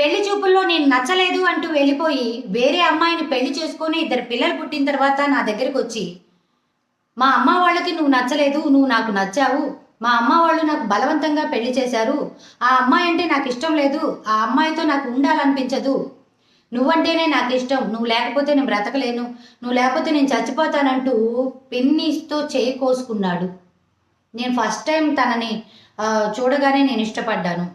పెళ్ళి చూపుల్లో నేను నచ్చలేదు అంటూ వెళ్ళిపోయి వేరే అమ్మాయిని పెళ్ళి చేసుకొని ఇద్దరు పిల్లలు పుట్టిన తర్వాత నా దగ్గరికి వచ్చి మా అమ్మ వాళ్ళకి నువ్వు నచ్చలేదు నువ్వు నాకు నచ్చావు. మా అమ్మ వాళ్ళు నాకు బలవంతంగా పెళ్ళి చేశారు. ఆ అమ్మాయి అంటే నాకు ఇష్టం లేదు. ఆ అమ్మాయితో నాకు ఉండాలనిపించదు. నువ్వంటేనే నాకు ఇష్టం. నువ్వు లేకపోతే నేను బ్రతకలేను. నువ్వు లేకపోతే నేను చచ్చిపోతానంటూ పెన్నీస్తో చేయి కోసుకున్నాడు. నేను ఫస్ట్ టైం తనని చూడగానే నేను ఇష్టపడ్డాను.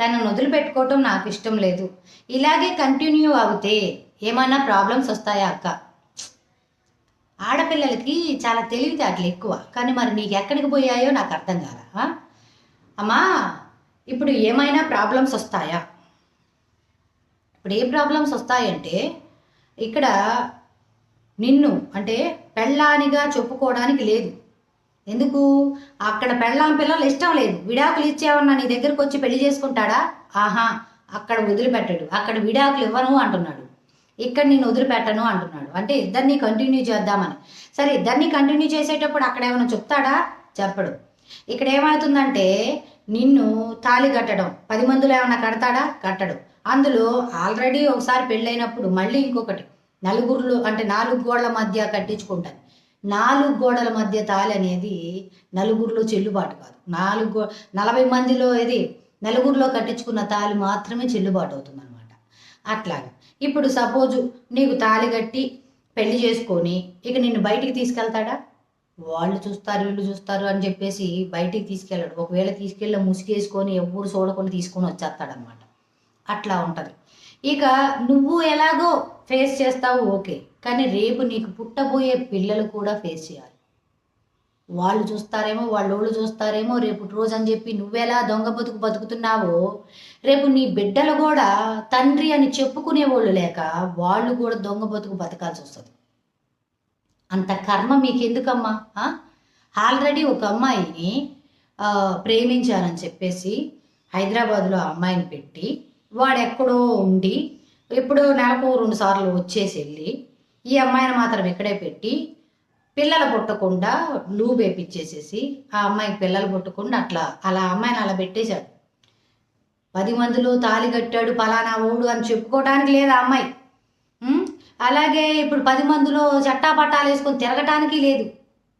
తనను వదిలిపెట్టుకోవటం నాకు ఇష్టం లేదు. ఇలాగే కంటిన్యూ అవుతే ఏమైనా ప్రాబ్లమ్స్ వస్తాయా అక్క? ఆడపిల్లలకి చాలా తెలివితేటలు ఎక్కువ. కానీ మరి నీకు ఎక్కడికి పోయాయో నాకు అర్థం కాదా అమ్మా ఇప్పుడు ఏమైనా ప్రాబ్లమ్స్ వస్తాయా? ఇప్పుడు ఏ ప్రాబ్లమ్స్ వస్తాయంటే ఇక్కడ నిన్ను అంటే పెళ్ళానిగా చెప్పుకోవడానికి లేదు. ఎందుకు? అక్కడ పెళ్ళాం పిల్లలు ఇష్టం లేదు. విడాకులు ఇచ్చేవన్నా నీ దగ్గరకు వచ్చి పెళ్ళి చేసుకుంటాడా? ఆహా అక్కడ వదిలిపెట్టడు. అక్కడ విడాకులు ఇవ్వను అంటున్నాడు. ఇక్కడ నేను వదిలిపెట్టను అంటున్నాడు. అంటే ఇద్దరిని కంటిన్యూ చేద్దామని. సరే ఇద్దరిని కంటిన్యూ చేసేటప్పుడు అక్కడ ఏమైనా చెప్తాడా? చెప్పడు. ఇక్కడ ఏమవుతుందంటే నిన్ను తాళి కట్టడం. పది మందిలో ఏమైనా కడతాడా? కట్టడు. అందులో ఆల్రెడీ ఒకసారి పెళ్ళైనప్పుడు మళ్ళీ ఇంకొకటి. నలుగురులు అంటే నాలుగు గోడల మధ్య కట్టించుకుంటారు. నాలుగు గోడల మధ్య తాళి అనేది నలుగురిలో చెల్లుబాటు కాదు. నాలుగు నలభై మందిలో ఇది నలుగురిలో కట్టించుకున్న తాళి మాత్రమే చెల్లుబాటు అవుతుంది అనమాట అట్లాగా ఇప్పుడు సపోజు నీకు తాళి కట్టి పెళ్ళి చేసుకొని ఇక నిన్ను బయటికి తీసుకెళ్తాడా? వాళ్ళు చూస్తారు వీళ్ళు చూస్తారు అని చెప్పేసి బయటికి తీసుకెళ్ళాడు. ఒకవేళ తీసుకెళ్ళి ముసుగేసుకొని ఎవ్వరు చూడకుండా తీసుకొని వచ్చేస్తాడనమాట అట్లా ఉంటుంది. ఇక నువ్వు ఎలాగో ఫేస్ చేస్తావు ఓకే. కానీ రేపు నీకు పుట్టబోయే పిల్లలు కూడా ఫేస్ చేయాలి. వాళ్ళు చూస్తారేమో వాళ్ళోళ్ళు చూస్తారేమో రేపు రోజు అని చెప్పి నువ్వెలా దొంగ బతుకు బతుకుతున్నావో రేపు నీ బిడ్డలు కూడా తండ్రి అని చెప్పుకునేవాళ్ళు లేక వాళ్ళు కూడా దొంగ బతుకు బతకాల్సి వస్తుంది. అంత కర్మ మీకెందుకమ్మా? ఆల్రెడీ ఒక అమ్మాయిని ప్రేమించారని చెప్పేసి హైదరాబాద్లో ఆ అమ్మాయిని పెట్టి వాడెక్కడో ఉండి ఎప్పుడో నెలకు రెండు సార్లు వచ్చేసి వెళ్ళి ఈ అమ్మాయిని మాత్రం ఇక్కడే పెట్టి పిల్లలు పుట్టకుండా లూ వేపించేసేసి ఆ అమ్మాయికి పిల్లలు పుట్టకుండా అట్లా అలా అమ్మాయిని అలా పెట్టేశాడు. పది మందిలో తాళి కట్టాడు పలానా ఓడు అని చెప్పుకోవడానికి లేదు ఆ అమ్మాయి. అలాగే ఇప్పుడు పది మందిలో చట్టా పట్టాలు వేసుకొని తిరగటానికి లేదు.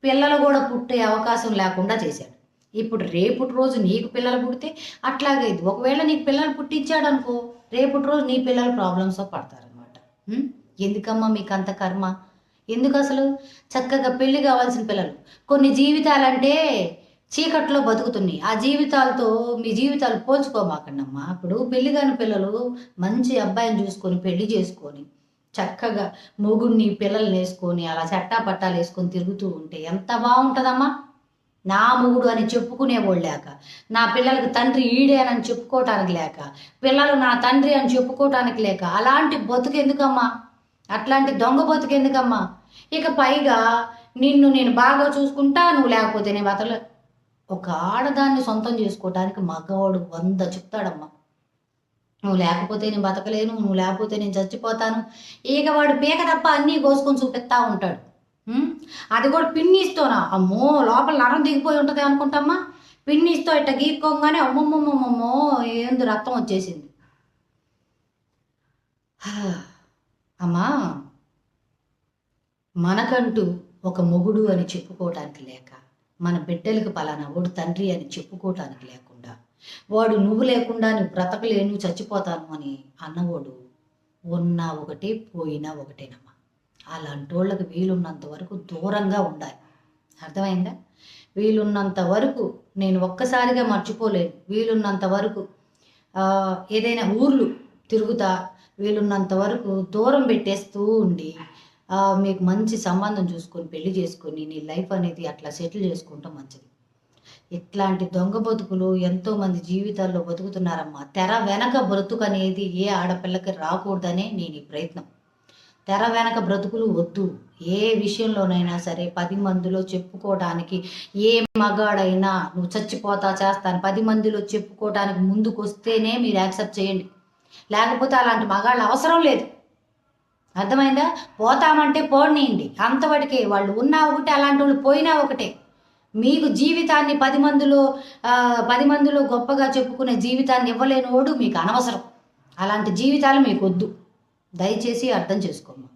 పిల్లలు కూడా పుట్టే అవకాశం లేకుండా చేశాడు. ఇప్పుడు రేపుటి రోజు నీకు పిల్లలు పుడితే అట్లాగే ఒకవేళ నీకు పిల్లలు పుట్టించాడు అనుకో రేపటి రోజు నీ పిల్లలు ప్రాబ్లమ్స్ పడతారనమాట ఎందుకమ్మా మీకు అంత కర్మ? ఎందుకు అసలు చక్కగా పెళ్ళి కావాల్సిన పిల్లలు. కొన్ని జీవితాలంటే చీకట్లో బతుకుతున్నాయి. ఆ జీవితాలతో మీ జీవితాలు పోల్చుకోమాకండమ్మా. ఇప్పుడు పెళ్ళి కాని పిల్లలు మంచి అబ్బాయిని చూసుకొని పెళ్ళి చేసుకొని చక్కగా మొగుడిని పిల్లల్ని వేసుకొని అలా చట్టా పట్టాలు వేసుకొని తిరుగుతూ ఉంటే ఎంత బాగుంటుందమ్మా? నా మొగుడు అని చెప్పుకునేవాళ్ళు లేక నా పిల్లలకు తండ్రి ఈడేనని చెప్పుకోవటానికి లేక పిల్లలు నా తండ్రి అని చెప్పుకోవటానికి లేక అలాంటి బతుకు ఎందుకమ్మా? అట్లాంటి దొంగ బతుకు ఇక పైగా నిన్ను నేను బాగా చూసుకుంటా నువ్వు లేకపోతే నేను బతల ఒక ఆడదాన్ని సొంతం చేసుకోవటానికి మగవాడు వంద చెప్తాడమ్మా. నువ్వు లేకపోతే నేను బతకలేను నువ్వు లేకపోతే నేను చచ్చిపోతాను. ఇక వాడు పీక తప్ప అన్నీ కోసుకొని చూపిస్తా ఉంటాడు. అది కూడా పిన్నిస్తోనా? అమ్మో లోపల నరం దిగిపోయి ఉంటుంది అనుకుంటామ్మా. పిన్నిస్తో ఇట్ట గీక్కోగానే అమ్మమ్మమ్మమ్మో ఏంది రక్తం వచ్చేసింది. హా, అమ్మా మనకంటూ ఒక మొగుడు అని చెప్పుకోవటానికి లేక మన బిడ్డలకు పలానా వాడు తండ్రి అని చెప్పుకోవటానికి లేకుండా వాడు నువ్వు లేకుండా నువ్వు బ్రతకలేను చచ్చిపోతాను అని అన్నవాడు ఉన్నా ఒకటే పోయినా ఒకటేనమ్మా. అలాంటి వాళ్ళకి వీలున్నంత వరకు దూరంగా ఉండాలి. అర్థమైందా? వీలున్నంత వరకు నేను ఒక్కసారిగా మర్చిపోలేను. వీలున్నంత వరకు ఏదైనా ఊర్లు తిరుగుతా వీలున్నంత వరకు దూరం పెట్టేస్తూ ఉండి మీకు మంచి సంబంధం చూసుకొని పెళ్ళి చేసుకొని నీ లైఫ్ అనేది అట్లా సెటిల్ చేసుకుంటాం మంచిది. ఇట్లాంటి దొంగ బతుకులు ఎంతో మంది జీవితాల్లో బతుకుతున్నారమ్మా. తెర వెనక బ్రతుకు అనేది ఏ ఆడపిల్లకి రాకూడదనే నేను ఈ ప్రయత్నం. తెర వెనక బ్రతుకులు వద్దు. ఏ విషయంలోనైనా సరే పది మందిలో చెప్పుకోవడానికి ఏ మగాడైనా నువ్వు చచ్చిపోతా చేస్తాను పది మందిలో చెప్పుకోవడానికి ముందుకు వస్తేనే మీరు యాక్సెప్ట్ చేయండి. లేకపోతే అలాంటి మగాళ్ళు అవసరం లేదు. అర్థమైందా? పోతామంటే పోనీయండి. అంతవరకే వాళ్ళు ఉన్నా ఒకటే అలాంటి వాళ్ళు పోయినా ఒకటే. మీకు జీవితాన్ని పది మందిలో పది మందిలో గొప్పగా చెప్పుకునే జీవితాన్ని ఇవ్వలేనోడు మీకు అనవసరం. అలాంటి జీవితాలు మీకు వద్దు దయచేసి అర్థం చేసుకోమ్మా.